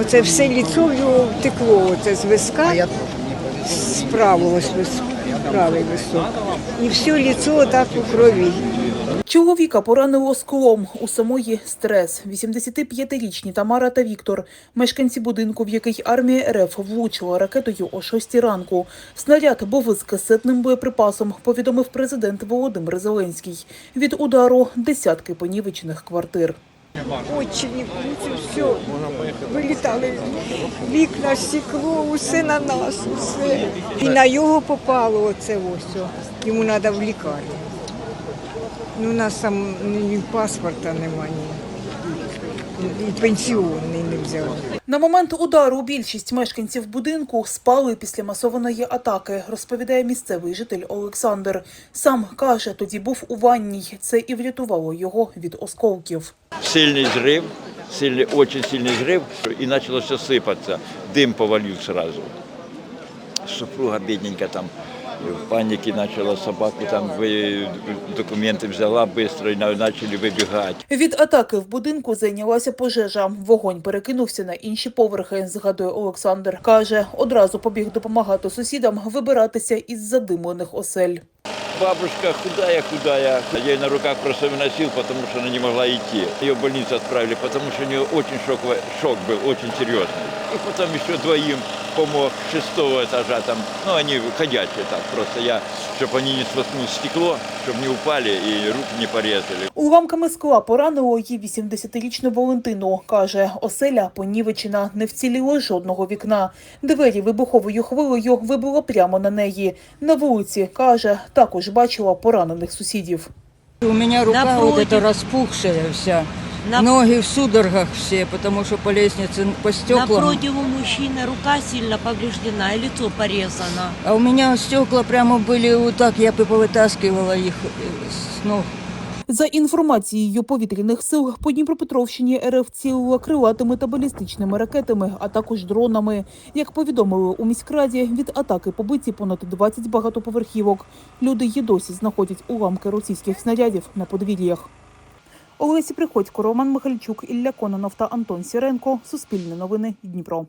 Оце все ліцо в його втекло, оце з виска, з правого з правий висок. І все ліцо так у крові. Чоловіка поранило склом. У самої стрес. 85-річні Тамара та Віктор, мешканці будинку, в який армія РФ влучила ракетою о 6 ранку. Снаряд був з касетним боєприпасом, повідомив президент Володимир Зеленський. Від удару десятки понівечених квартир. Очі, все, вилітали вікна, стекло, усе на нас, усе. І на його попало оце ось. Йому треба в лікарню. Ну, у нас там ні паспорта немає, ні. І пенсіонний не взяли. На момент удару більшість мешканців будинку спали після масованої атаки, розповідає місцевий житель Олександр. Сам каже, тоді був у ванній. Це і врятувало його від осколків. сильный взрыв, сильный, очень сильный взрыв, и начало все сыпаться. Дым повалил сразу. Супруга бедненько там в панике начала собаку там вы, документы взяла быстро и на- начали выбегать. Від атаки в будинку зайнялася пожежа. Вогонь перекинувся на інші поверхи, згадує Олександр. Каже, одразу побіг допомагати сусідам вибиратися із задимлених осель. Бабушка худая-худая. Я ее на руках просто выносил, потому что она не могла идти. Ее в больницу отправили, потому что у нее очень шоковый, шок был, очень серьезный. И потом еще двоим помог с шестого этажа там. Ну, они ходячие так, просто я, чтобы они не схватнули стекло, чтобы не упали и руки не порезали. Уламками скла поранило її 80-річну Валентину. Каже, оселя понівечена, не вціліло жодного вікна. Двері вибуховою хвилею вибило прямо на неї. На вулиці, каже, також бачила поранених сусідів. У меня рука вот Напротив. эта распухшая вся. На- Ноги в судорогах все, потому что по лестнице, по стеклам. Напротив у мужчины рука сильно повреждена и лицо порезано. А у меня стекла прямо были вот так, я бы повытаскивала их э, с ног. За інформацією повітряних сил, по Дніпропетровщині РФ цілила крилатими та балістичними ракетами, а також дронами. Як повідомили у міськраді, від атаки побиті понад 20 багатоповерхівок. Люди й досі знаходять уламки російських снарядів на подвір'ях. Олесі Приходько, Роман Михальчук, Ілля Кононов та Антон Сіренко. Суспільне новини Дніпро.